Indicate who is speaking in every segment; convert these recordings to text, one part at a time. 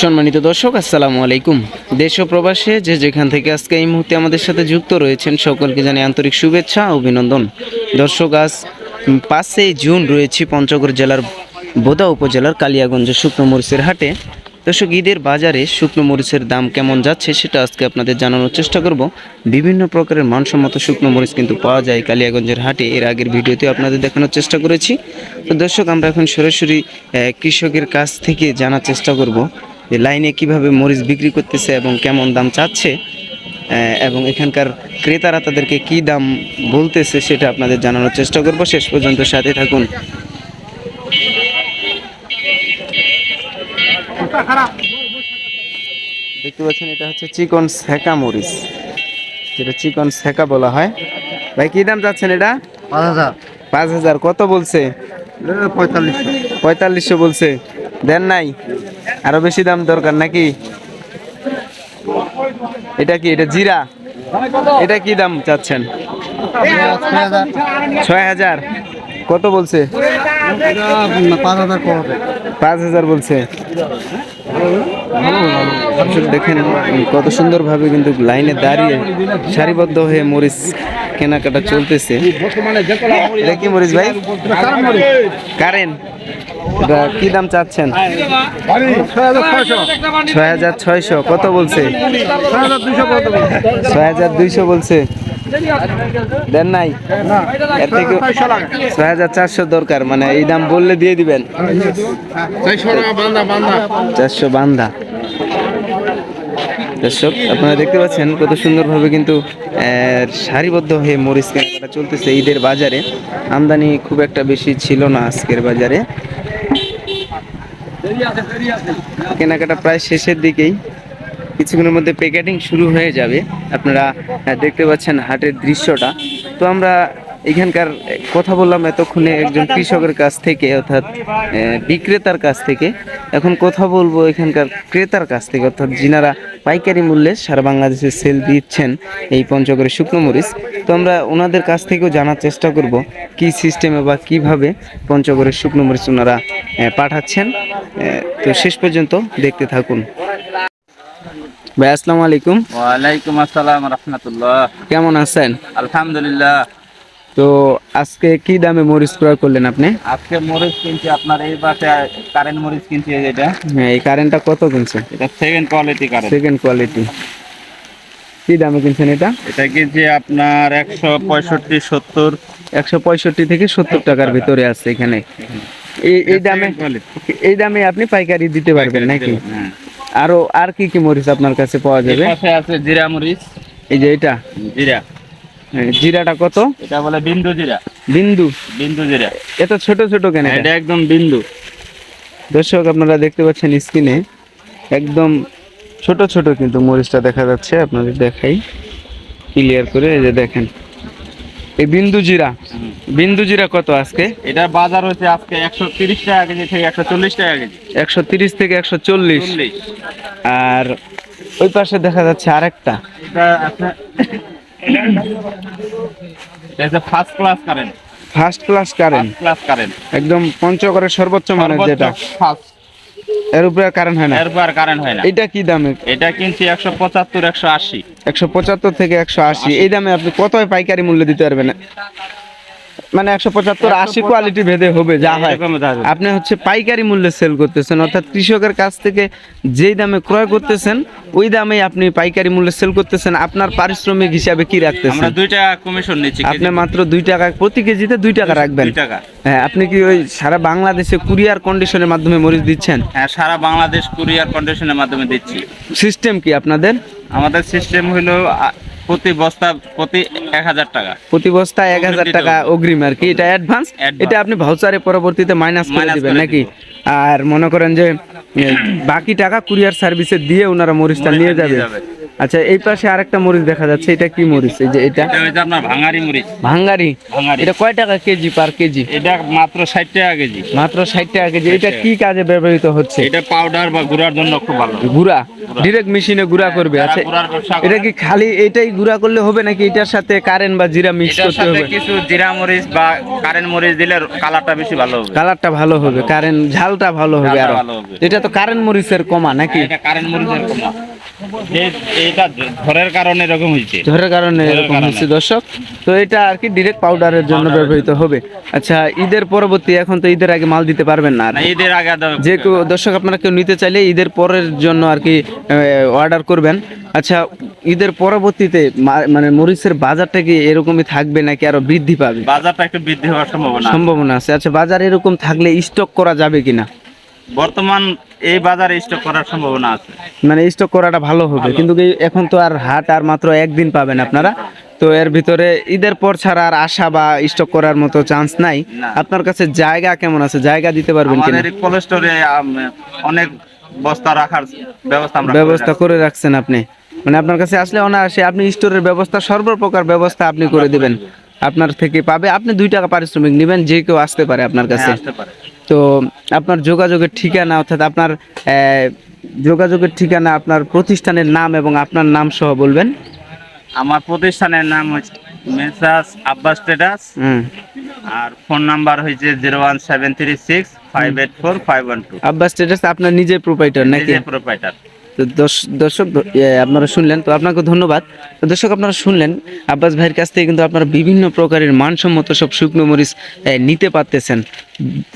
Speaker 1: সম্মানিত দর্শক, আসসালামু আলাইকুম। দেশ ও প্রবাসে যে যেখান থেকে আজকে এই মুহূর্তে আমাদের সাথে যুক্ত রয়েছেন, সকলকে জানাই আন্তরিক শুভেচ্ছা অভিনন্দন। দর্শক, আজ পাঁচই জুন রয়েছে পঞ্চগড় জেলার বোদা উপজেলার কালিয়াগঞ্জ শুকনো মরিচের হাটে। দর্শক, ঈদের বাজারে শুকনো মরিচের দাম কেমন যাচ্ছে সেটা আজকে আপনাদের জানানোর চেষ্টা করব। বিভিন্ন প্রকারের মানসম্মত শুকনো মরিচ কিন্তু পাওয়া যায় কালিয়াগঞ্জের হাটে। এর আগের ভিডিওতে আপনাদের দেখানোর চেষ্টা করেছি। তো দর্শক, আমরা এখন সরাসরি কৃষকের কাছ থেকে জানার চেষ্টা করব যে লাইনে কীভাবে মরিচ বিক্রি করতেছে এবং কেমন দাম চাচ্ছে এবং এখানকার ক্রেতারা তাদেরকে কি দাম বলতেছে সেটা আপনাদের জানানোর চেষ্টা করব। শেষ পর্যন্ত সাথে থাকুন। দেখতে পাচ্ছেন এটা হচ্ছে চিকন সেকা মরিচ যেটা চিকন সেকা বলা হয়। ভাই কি দাম চাচ্ছেন এটা?
Speaker 2: পাঁচ হাজার।
Speaker 1: পাঁচ হাজার কত বলছে?
Speaker 2: পঁয়তাল্লিশ
Speaker 1: পঁয়তাল্লিশশো। বলছে। দেন নাই? আরও বেশি দাম দরকার নাকি? এটা কি এটা জিরা? এটা কি দাম চাচ্ছেন? ছয় হাজার। কত বলছে?
Speaker 2: পাঁচ হাজার কম হবে।
Speaker 1: পাঁচ হাজার বলছে। দেখেন কত সুন্দরভাবে কিন্তু লাইনে দাঁড়িয়ে সারিবদ্ধ হয়ে মরিচ কেনাকাটা চলতেছে। কি মরিচ ভাই? কারেন্ট এটা কি দাম চাচ্ছেন? ছয় হাজার ছয়শো। কত বলছে? ছয় হাজার দুইশো বলছে। দেন নাই? এর থেকে ছয় হাজার চারশো দরকার মানে এই দাম বললে দিয়ে দিবেন। চারশো বান্ধা দর্শক, আপনারা দেখতে পাচ্ছেন কত সুন্দরভাবে কিন্তু সারিবদ্ধ হয়ে মরিচ কেনাকাটা চলতেছে ঈদের বাজারে। আমদানি খুব একটা বেশি ছিল না আজকের বাজারে। কেনাকাটা প্রায় শেষের দিকেই। কিছুক্ষণের মধ্যে প্যাকেটিং শুরু হয়ে যাবে। আপনারা দেখতে পাচ্ছেন হাটের দৃশ্যটা। তো আমরা এখানকার কথা বললাম এতক্ষণে একজন কৃষকের কাছ থেকে, অর্থাৎ বিক্রেতার কাছ থেকে। এখন কথা বলব এখানকার ক্রেতার কাছ থেকে, অর্থাৎ যিনারা পাইকারি মূল্যে সারা বাংলাদেশে সেল দিচ্ছেন এই পঞ্চগড়ে শুকনো মরিচ। তো আমরা ওনাদের কাছ থেকেও জানার চেষ্টা করব কি সিস্টেমে বা কীভাবে পঞ্চগড়ের শুকনো মরিচ ওনারা পাঠাচ্ছেন। তো শেষ পর্যন্ত দেখতে থাকুন। ভাই আসসালামু আলাইকুম।
Speaker 3: ওয়ালাইকুম আসসালাম রহমতুল্লাহ।
Speaker 1: কেমন আছেন?
Speaker 3: আলহামদুলিল্লাহ।
Speaker 1: তো আজকে কি দামে মরিচ ক্রয় করলেন আপনি?
Speaker 3: আজকে মরিচ কিনছি আপনার এই পাশে কারেন্ট মরিচ কিনছি এই
Speaker 1: হ্যাঁ এই কারেন্টটা কত কিনছেন
Speaker 3: এটা second quality current
Speaker 1: second quality কি দামে কিনছেন এটা?
Speaker 3: এটা কিনছি আপনার একশো পঁয়ষট্টি সত্তর।
Speaker 1: একশো পঁয়ষট্টি থেকে সত্তর টাকার ভিতরে আছে এখানে। এই এই দামে এই দামে আপনি পাইকারি দিতে পারবেন নাকি?
Speaker 3: হ্যাঁ।
Speaker 1: আরও আর কি কি মরিচ আপনার কাছে পাওয়া যাবে?
Speaker 3: পাশে আছে জিরা মরিচ।
Speaker 1: এই যে এটা?
Speaker 3: জিরা।
Speaker 1: জিরাটা কত?
Speaker 3: এটা বলে বিন্দু জিরা।
Speaker 1: বিন্দু?
Speaker 3: বিন্দু জিরা।
Speaker 1: এত ছোট ছোট কেন এটা?
Speaker 3: এটা একদম বিন্দু।
Speaker 1: দর্শক আপনারা দেখতে পাচ্ছেন স্ক্রিনে একদম ছোট ছোট কিন্তু মরিচটা দেখা যাচ্ছে। আপনাদের দেখাই। ক্লিয়ার করে এই যে দেখেন। এই বিন্দু জিরা। বিন্দু জিরা কত আজকে?
Speaker 3: এটা বাজার হচ্ছে আজকে একশো তিরিশ টাকা কেজি থেকে একশো চল্লিশ টাকা কেজি।
Speaker 1: একশো তিরিশ থেকে একশো চল্লিশ। আর ওই পাশে দেখা যাচ্ছে আরেকটা।
Speaker 3: এটা first class current
Speaker 1: first class current
Speaker 3: class current
Speaker 1: একদম পঞ্চগড়ের সর্বোচ্চ মানের যেটা।
Speaker 3: ফার্স্ট
Speaker 1: এর উপরে কারেন্ট হয় না?
Speaker 3: এরপর কারেন্ট হয় না।
Speaker 1: এটা কি দামে?
Speaker 3: এটা কিনছি একশো পঁচাত্তর একশো আশি।
Speaker 1: একশো পঁচাত্তর থেকে একশো আশি। এই দামে আপনি কত পাইকারি মূল্য দিতে পারবেন? মানে একশো পঁচাত্তর আশি কোয়ালিটি ভেদে হবে যা হয়। আপনি হচ্ছে পাইকারি মূল্যে সেল করতেছেন অর্থাৎ কৃষকের কাছ থেকে যেই দামে ক্রয় করতেছেন ওই দামে আপনি পাইকারি মূল্যে সেল করতেছেন। আপনার পারিশ্রমিক হিসাবে কি
Speaker 3: আমরা
Speaker 1: রাখতেছেন
Speaker 3: টাকা কমিশন নিচ্ছি
Speaker 1: আপনি মাত্র দুই টাকা প্রতি কেজিতে দুই টাকা রাখবেন
Speaker 3: টাকা।
Speaker 1: হ্যাঁ আপনি কি ওই সারা বাংলাদেশে কুরিয়ার কন্ডিশনের মাধ্যমে মরিচ দিচ্ছেন?
Speaker 3: হ্যাঁ সারা বাংলাদেশ কুরিয়ার কন্ডিশনের মাধ্যমে দিচ্ছি।
Speaker 1: সিস্টেম কি আপনাদের?
Speaker 3: আমাদের সিস্টেম হলো প্রতি বস্তা প্রতি এক হাজার টাকা।
Speaker 1: প্রতি বস্তা এক হাজার টাকা অগ্রিম আর কি। এটা অ্যাডভান্স এটা আপনি ভাউচারে পরবর্তীতে মাইনাস করে দেবেন নাকি? আর মনে করেন যে বাকি টাকা কুরিয়ার সার্ভিসে দিয়ে ওনারা মরিচটা নিয়ে যাবে। আচ্ছা এই পাশে আরেকটা মরিচ দেখা যাচ্ছে। এটা কি মরিচ? এই যে এটা?
Speaker 3: এটা আপনার ভাঙারি মরিচ।
Speaker 1: ভাঙ্গারি
Speaker 3: ভাঙারি।
Speaker 1: এটা কয় টাকা কেজি পার কেজি?
Speaker 3: এটা মাত্র ষাট টাকা কেজি।
Speaker 1: মাত্র ষাট টাকা কেজি। এটা কি কাজে ব্যবহৃত হচ্ছে?
Speaker 3: এটা পাউডার বা গুঁড়ার জন্য খুব ভালো।
Speaker 1: গুড়া? ডিরেক্ট মেশিনে গুড়া করবে।
Speaker 3: যারা
Speaker 1: আচ্ছা এটা কি খালি এটাই গুড়া করলে হবে নাকি এটার সাথে কারেন্ট বা জিরা মিক্স
Speaker 3: এটার
Speaker 1: করতে
Speaker 3: সাথে
Speaker 1: হবে?
Speaker 3: কিছু জিরা মরিচ বা কারেন্ট মরিচ দিলে কালারটা বেশি ভালো হবে।
Speaker 1: কালারটা ভালো হবে। কারেন্ট ঝালটা ভালো হবে আর। এটা তো কারেন্ট মরিচের কমা নাকি?
Speaker 3: এটা কারেন্ট মরিচের কমা। এটা ঝড়ের কারণে এরকম হয়েছে।
Speaker 1: ঝড়ের কারণে এরকম
Speaker 3: কারণে।
Speaker 1: দর্শক। তো এটা আর কি ডিরেক্ট পাউডারের জন্য ব্যবহৃত হবে। আচ্ছা ঈদের পরবর্তী এখন তো ঈদের আগে মাল দিতে পারবেন না
Speaker 3: ঈদের আগে
Speaker 1: যে কেউ দর্শক আপনারা কেউ নিতে চাইলে ঈদের পরের জন্য আর কি অর্ডার করবেন। আচ্ছা ঈদের পরবর্তীতে মানে মরিচের বাজারটা কি এরকমই থাকবে নাকি আরও বৃদ্ধি পাবে?
Speaker 3: বাজারটা একটু বৃদ্ধি হওয়ার সম্ভাবনা
Speaker 1: সম্ভাবনা আছে। আচ্ছা বাজার এরকম থাকলে স্টক করা যাবে কিনা?
Speaker 3: বর্তমান এই বাজারে স্টক করার সম্ভাবনা আছে।
Speaker 1: মানে স্টক করাটা ভালো হবে কিন্তু এখন তো আর হাট আর মাত্র একদিন পাবেন আপনারা? তো এর ভিতরে ঈদের পর ছাড়া আর আশা বা স্টক করার মতো চান্স নাই। আপনার কাছে জায়গা কেমন আছে? জায়গা দিতে পারবেন কিনা?
Speaker 3: আমাদের অনেক বস্তা রাখার ব্যবস্থা আমরা
Speaker 1: ব্যবস্থা করে রাখছেন আপনি। মানে আপনার কাছে আসলে অনায়াসে আপনি স্টোরের ব্যবস্থা সর্বপ্রকার ব্যবস্থা আপনি করে দিবেন। আপনার থেকে পাবে। আপনি দুই টাকা পারিশ্রমিক নেবেন যে কেউ আসতে পারে আপনার কাছে।
Speaker 3: হ্যাঁ, আসতে পারে।
Speaker 1: তো আপনার যোগাযোগের ঠিকানা অর্থাৎ আপনার যোগাযোগের ঠিকানা আপনার প্রতিষ্ঠানের নাম এবং আপনার নাম সহ বলবেন।
Speaker 3: আমার প্রতিষ্ঠানের নাম হচ্ছে মেসাস আব্বাস স্টেটাস
Speaker 1: হুম।
Speaker 3: আর ফোন নাম্বার হয়েছে zero one seven three six five eight four five one two.
Speaker 1: Abbas status আপনার নিজের প্রোপাইটার নাকি?
Speaker 3: প্রোপাইটার
Speaker 1: তো দর্শক আপনারা শুনলেন, তো আপনাকে ধন্যবাদ। তো দর্শক, আপনারা শুনলেন, আব্বাস ভাইয়ের কাছ থেকে কিন্তু আপনারা বিভিন্ন প্রকারের মানসম্মত সব শুকনো মরিচ নিতে পারতেছেন।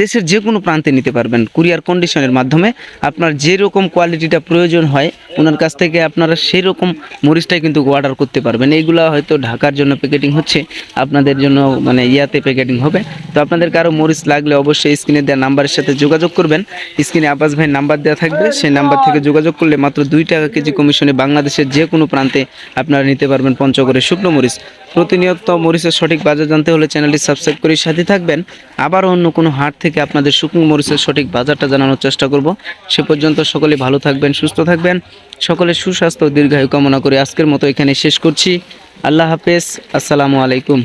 Speaker 1: দেশের যে কোনো প্রান্তে নিতে পারবেন। কুরিয়ার কন্ডিশনের মাধ্যমে আপনার যেরকম কোয়ালিটিটা প্রয়োজন হয়, ওনার কাছ থেকে আপনারা সেই রকম মরিচটাই কিন্তু অর্ডার করতে পারবেন। এইগুলো হয়তো ঢাকার জন্য প্যাকেটিং হচ্ছে, আপনাদের জন্য মানে ইয়াতে প্যাকেটিং হবে। তো আপনাদের কারও মরিচ লাগলে অবশ্যই স্ক্রিনে দেওয়া নাম্বারের সাথে যোগাযোগ করবেন। স্ক্রিনে আব্বাস ভাই নাম্বার দেওয়া থাকবে, সেই নাম্বার থেকে যোগাযোগ করলে মাত্র দুই টাকা কেজি কমিশনে বাংলাদেশের যে কোনো প্রান্তে আপনারা নিতে পারবেন পঞ্চগড়ের শুকনো মরিচ। প্রতিনিয়ত মরিচের সঠিক বাজার জানতে হলে চ্যানেলটি সাবস্ক্রাইব করে সাথে থাকবেন। আবার অন্য কোনো হাট থেকে আপনাদের শুকনো মরিচের সঠিক বাজারটা জানানোর চেষ্টা করব। সে পর্যন্ত সকলে ভালো থাকবেন, সুস্থ থাকবেন। সকলে সুস্বাস্থ্য দীর্ঘায়ু কামনা করে আজকের মতো এখানে শেষ করছি। আল্লাহ হাফেজ। আসসালামু আলাইকুম।